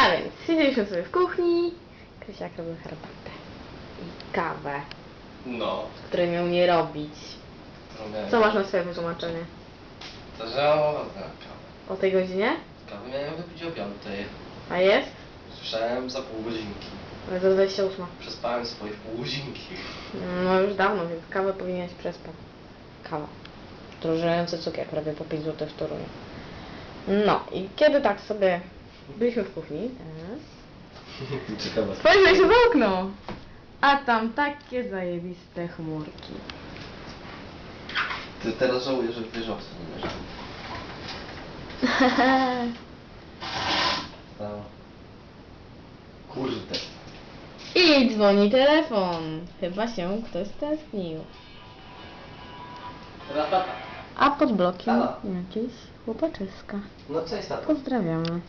A więc siedzieliśmy sobie w kuchni. Krysiak robił herbatę. I kawę, No. której miał nie robić. Robiłem. Co masz na swoje wytłumaczenie? To, że na kawę. O tej godzinie? Kawę miałem wypić o piątej. A jest? Słyszałem za pół godzinki. Ale za 28. Przespałem swoje pół godzinki. No już dawno, więc kawę powinieneś przespać. Kawa. Drożejący cukier, prawie po 5 zł w Toruniu. No i kiedy tak sobie byliśmy w kuchni, spojrzę się w okno, a tam takie zajebiste chmurki. Ty teraz żałujesz, że wieżowcy nie leżą. Stało. Kurde. I dzwoni telefon. Chyba się ktoś stęsknił. Ratata. A pod blokiem Halo. jakieś chłopaczyska. No cześć tato. Pozdrawiamy.